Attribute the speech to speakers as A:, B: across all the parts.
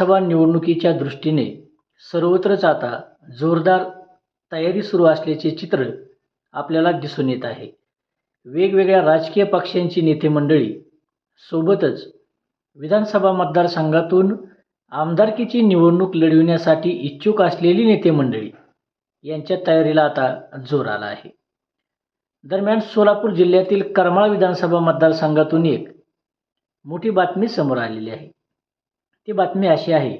A: विधानसभा निवडणुकीच्या दृष्टीने सर्वत्रच आता जोरदार तयारी सुरू असल्याचे चित्र आपल्याला दिसून येत आहे. वेगवेगळ्या राजकीय पक्षांची नेते मंडळी सोबतच विधानसभा मतदारसंघातून आमदारकीची निवडणूक लढविण्यासाठी इच्छुक असलेली नेते मंडळी यांच्या तयारीला आता जोर आला आहे. दरम्यान सोलापूर जिल्ह्यातील करमाळा विधानसभा मतदारसंघातून एक मोठी बातमी समोर आलेली आहे. ती बातमी अशी आहे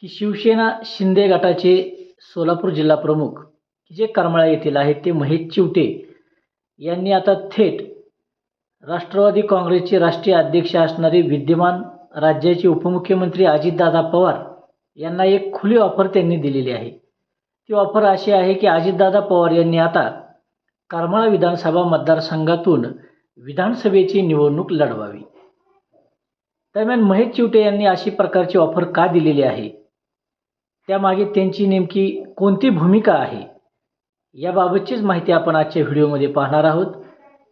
A: की शिवसेना शिंदे गटाचे सोलापूर जिल्हा प्रमुख जे करमाळा येथील आहेत ते महेश चिवटे यांनी आता थेट राष्ट्रवादी काँग्रेसचे राष्ट्रीय अध्यक्ष असणारे विद्यमान राज्याचे उपमुख्यमंत्री अजितदादा पवार यांना एक खुली ऑफर त्यांनी दिलेली आहे. ती ऑफर अशी आहे की अजितदादा पवार यांनी आता करमाळा विधानसभा मतदारसंघातून विधानसभेची निवडणूक लढवावी. दरम्यान महेश चिवटे यांनी अशी प्रकारची ऑफर का दिलेली आहे? त्यामागे त्यांची नेमकी कोणती भूमिका आहे? याबाबतचीच माहिती आपण आजच्या व्हिडिओमध्ये पाहणार आहोत.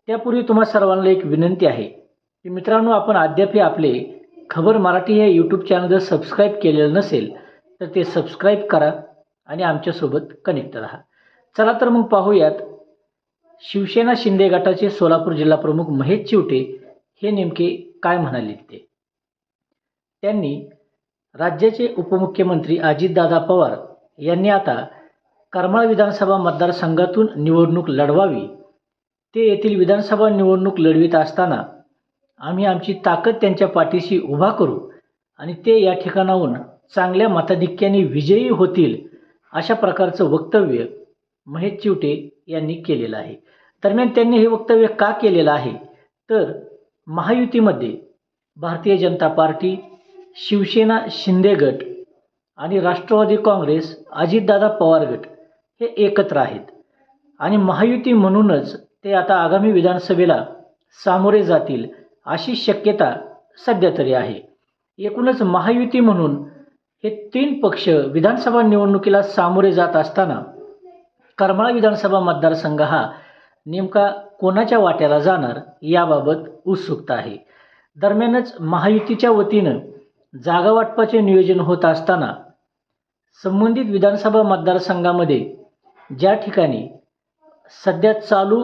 A: त्यापूर्वी तुम्हा सर्वांना एक विनंती आहे की मित्रांनो आपण अद्यापही आपले खबर मराठी हे यूट्यूब चॅनल जर सबस्क्राईब केलेलं नसेल तर ते सबस्क्राईब करा आणि आमच्यासोबत कनेक्ट राहा. चला तर मग पाहूयात. शिवसेना शिंदे गटाचे सोलापूर जिल्हा प्रमुख महेश चिवटे हे नेमके काय म्हणाले ते? त्यांनी राज्याचे उपमुख्यमंत्री अजितदादा पवार यांनी आता करमाळ विधानसभा मतदारसंघातून निवडणूक लढवावी. ते येथील विधानसभा निवडणूक लढवित असताना आम्ही आमची ताकद त्यांच्या पाठीशी उभा करू आणि ते या ठिकाणाहून चांगल्या मताधिक्याने विजयी होतील अशा प्रकारचं वक्तव्य महेश चिवटे यांनी केलेलं आहे. दरम्यान त्यांनी हे वक्तव्य का केलेलं आहे? तर महायुतीमध्ये भारतीय जनता पार्टी शिवसेना शिंदे गट आणि राष्ट्रवादी काँग्रेस अजितदादा पवार गट हे एकत्र आहेत. आणि महायुती म्हणूनच ते आता आगामी विधानसभेला सामोरे जातील अशी शक्यता सध्या तरी आहे. एकूणच महायुती म्हणून हे तीन पक्ष विधानसभा निवडणुकीला सामोरे जात असताना करमाळा विधानसभा मतदारसंघ हा नेमका कोणाच्या वाट्याला जाणार याबाबत उत्सुकता आहे. दरम्यानच महायुतीच्या वतीनं जागा वाटपाचे नियोजन होत असताना संबंधित विधानसभा मतदारसंघामध्ये ज्या ठिकाणी सध्या चालू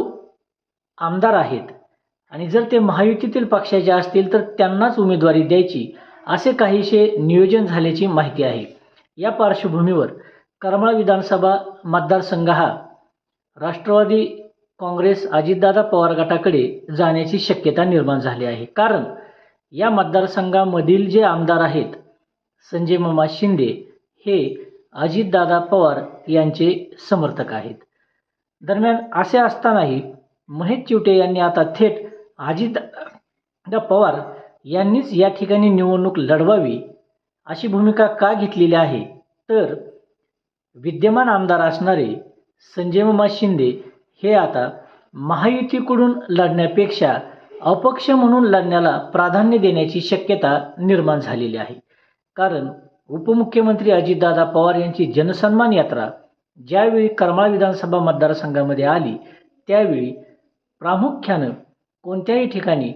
A: आमदार आहेत आणि जर ते महायुतीतील पक्षाचे असतील तर त्यांनाच उमेदवारी द्यायची असे काहीसे नियोजन झाल्याची माहिती आहे. या पार्श्वभूमीवर करमाळा विधानसभा मतदारसंघ हा राष्ट्रवादी काँग्रेस अजितदादा पवार गटाकडे जाण्याची शक्यता निर्माण झाली आहे. कारण या मतदारसंघामधील जे आमदार आहेत संजय मामा शिंदे हे अजितदादा पवार यांचे समर्थक आहेत. दरम्यान असे असतानाही महेश चिवटे यांनी आता थेट अजितदा पवार यांनीच या ठिकाणी निवडणूक लढवावी अशी भूमिका का घेतलेली आहे? तर विद्यमान आमदार असणारे संजय मामा शिंदे हे आता महायुतीकडून लढण्यापेक्षा अपक्ष म्हणून लढण्याला प्राधान्य देण्याची शक्यता निर्माण झालेली आहे. कारण उपमुख्यमंत्री अजितदादा पवार यांची जनसन्मान यात्रा ज्यावेळी करमाळा विधानसभा मतदारसंघामध्ये आली त्यावेळी प्रामुख्यानं कोणत्याही ठिकाणी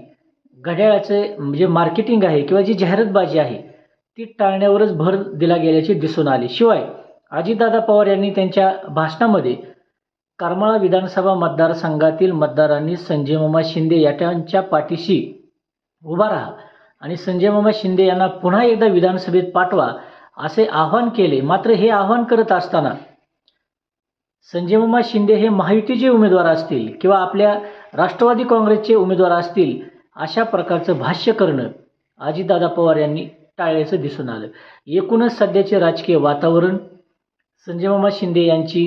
A: घड्याळाचे जे मार्केटिंग आहे किंवा जी जाहिरातबाजी आहे ती टाळण्यावरच भर दिला गेल्याचे दिसून आले. शिवाय अजितदादा पवार यांनी त्यांच्या भाषणामध्ये करमाळा विधानसभा मतदारसंघातील मतदारांनी संजय मामा शिंदे याच्यांच्या पाठीशी उभा राहा आणि संजय मामा शिंदे यांना पुन्हा एकदा विधानसभेत पाठवा असे आवाहन केले. मात्र हे आवाहन करत असताना संजय मामा शिंदे हे महायुतीचे उमेदवार असतील किंवा आपल्या राष्ट्रवादी काँग्रेसचे उमेदवार असतील अशा प्रकारचं भाष्य करणं अजितदादा पवार यांनी टाळल्याचं दिसून आलं. एकूणच सध्याचे राजकीय वातावरण संजय मामा शिंदे यांची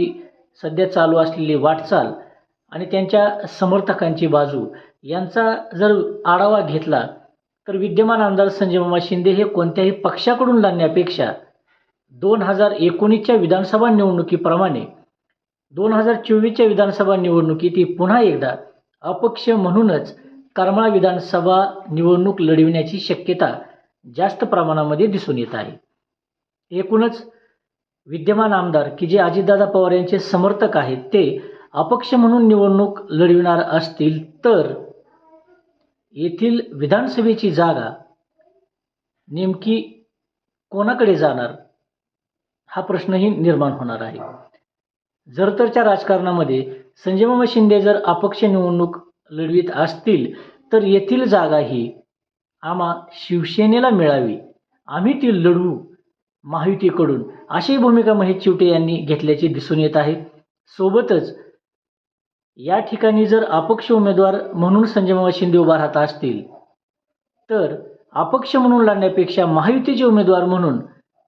A: सध्या चालू असलेली वाटचाल आणि त्यांच्या समर्थकांची बाजू यांचा जर आढावा घेतला तर विद्यमान आमदार संजय मामा शिंदे हे कोणत्याही पक्षाकडून लढण्यापेक्षा दोन हजार एकोणीसच्या विधानसभा निवडणुकीप्रमाणे दोन हजार चोवीसच्या विधानसभा निवडणुकीत पुन्हा एकदा अपक्ष म्हणूनच करमाळा विधानसभा निवडणूक लढविण्याची शक्यता जास्त प्रमाणामध्ये दिसून येत आहे. एकूणच विद्यमान आमदार की जे अजितदादा पवार यांचे समर्थक आहेत ते अपक्ष म्हणून निवडणूक लढविणार असतील तर येथील विधानसभेची जागा नेमकी कोणाकडे जाणार हा प्रश्नही निर्माण होणार आहे. जर तरच्या राजकारणामध्ये संजय शिंदे जर अपक्ष निवडणूक लढवीत असतील तर येथील जागा ही आम्हा शिवसेनेला मिळावी. आम्ही ती लढवू. महायुतीकडून. अशी भूमिका महेश चिवटे यांनी घेतल्याचे दिसून येत आहे. सोबतच या ठिकाणी जर अपक्ष उमेदवार म्हणून संजय शिंदे उभा राहत असतील तर अपक्ष म्हणून लढण्यापेक्षा महायुतीचे उमेदवार म्हणून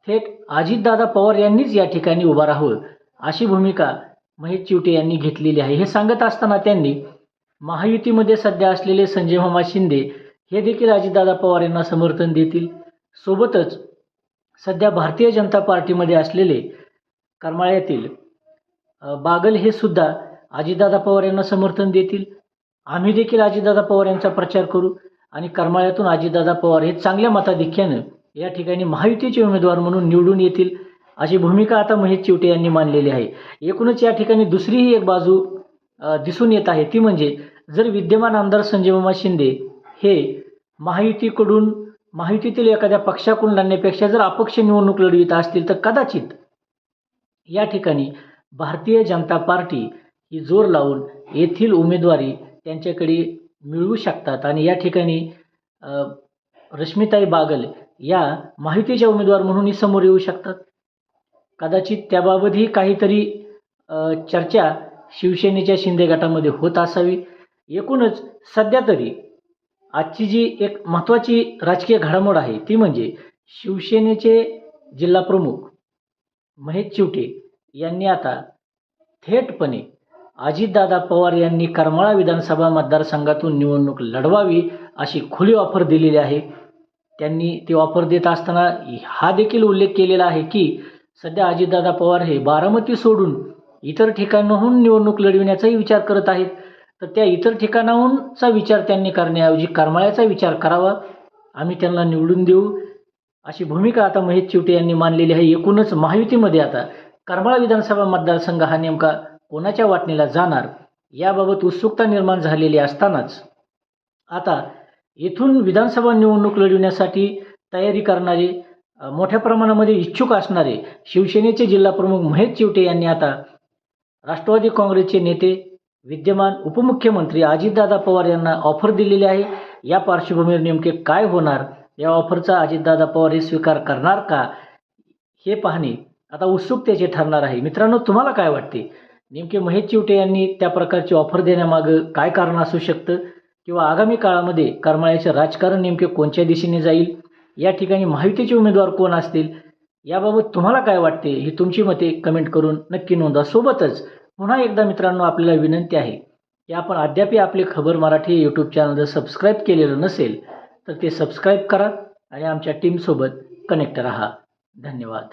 A: थेट अजितदादा पवार यांनीच या ठिकाणी उभा राहावं अशी भूमिका महेश चिवटे यांनी घेतलेली आहे. हे सांगत असताना त्यांनी महायुतीमध्ये सध्या असलेले संजय मामा शिंदे हे देखील अजितदादा पवार यांना समर्थन देतील. सोबतच सध्या भारतीय जनता पार्टीमध्ये असलेले करमाळ्यातील बागल हे सुद्धा अजितदादा पवार यांना समर्थन देतील. आम्ही देखील अजितदादा पवार यांचा प्रचार करू आणि करमाळ्यातून अजितदादा पवार हे चांगल्या मताधिक्यानं या ठिकाणी महायुतीचे उमेदवार म्हणून निवडून येतील अशी भूमिका आता महेश चिवटे यांनी मांडलेली आहे. एकूणच या ठिकाणी दुसरीही एक बाजू दिसून येत आहे ती म्हणजे जर विद्यमान आमदार संजय मामा शिंदे हे महायुतीकडून माहितीतील एखाद्या पक्षाकडून लढण्यापेक्षा जर अपक्ष निवडणूक लढवित असतील तर कदाचित या ठिकाणी भारतीय जनता पार्टी ही जोर लावून येथील उमेदवारी त्यांच्याकडे मिळवू शकतात. आणि या ठिकाणी रश्मिताई बागल या माहितीच्या उमेदवार म्हणूनही समोर येऊ शकतात. कदाचित त्याबाबतही काहीतरी चर्चा शिवसेनेच्या शिंदे गटामध्ये होत असावी. एकूणच सध्या तरी आजची जी एक महत्त्वाची राजकीय घडामोड आहे ती म्हणजे शिवसेनेचे जिल्हाप्रमुख महेश चिवटे यांनी आता थेटपणे अजितदादा पवार यांनी करमाळा विधानसभा मतदारसंघातून निवडणूक लढवावी अशी खुली ऑफर दिलेली आहे. त्यांनी ती ऑफर देत असताना हा देखील उल्लेख केलेला आहे की सध्या अजितदादा पवार हे बारामती सोडून इतर ठिकाणाहून निवडणूक लढविण्याचाही विचार करत आहेत. तर त्या इतर ठिकाणाहूनचा विचार त्यांनी करण्याऐवजी करमाळ्याचा विचार करावा. आम्ही त्यांना निवडून देऊ. अशी भूमिका आता महेश चिवटे यांनी मांडलेली आहे. एकूणच महायुतीमध्ये आता करमाळा विधानसभा मतदारसंघ हा नेमका कोणाच्या वाटणीला जाणार याबाबत उत्सुकता निर्माण झालेली असतानाच आता येथून विधानसभा निवडणूक लढविण्यासाठी तयारी करणारे मोठ्या प्रमाणामध्ये इच्छुक असणारे शिवसेनेचे जिल्हाप्रमुख महेश चिवटे यांनी आता राष्ट्रवादी काँग्रेसचे नेते विद्यमान उपमुख्यमंत्री अजितदादा पवार यांना ऑफर दिलेली आहे. या पार्श्वभूमीवर नेमके काय होणार? या ऑफरचा अजितदादा पवार हे स्वीकार करणार का? हे पाहणे आता उत्सुकतेचे ठरणार आहे. मित्रांनो तुम्हाला काय वाटते? नेमके महेश चिवटे यांनी त्या प्रकारची ऑफर देण्यामागं काय कारण असू शकतं? किंवा आगामी काळामध्ये करमाळ्याचे राजकारण नेमके कोणत्या दिशेने जाईल? या ठिकाणी माहितीचे उमेदवार कोण असतील? याबाबत तुम्हाला काय वाटते? ही तुमची मते कमेंट करून नक्की नोंदा. सोबतच पुन्हा एकदा मित्रांनो आपल्याला विनंती आहे की आपण अद्याप आपले खबर मराठी यूट्यूब चॅनल जर सबस्क्राईब केलेलं नसेल तर ते सबस्क्राईब करा आणि आमच्या टीमसोबत कनेक्ट राहा. धन्यवाद.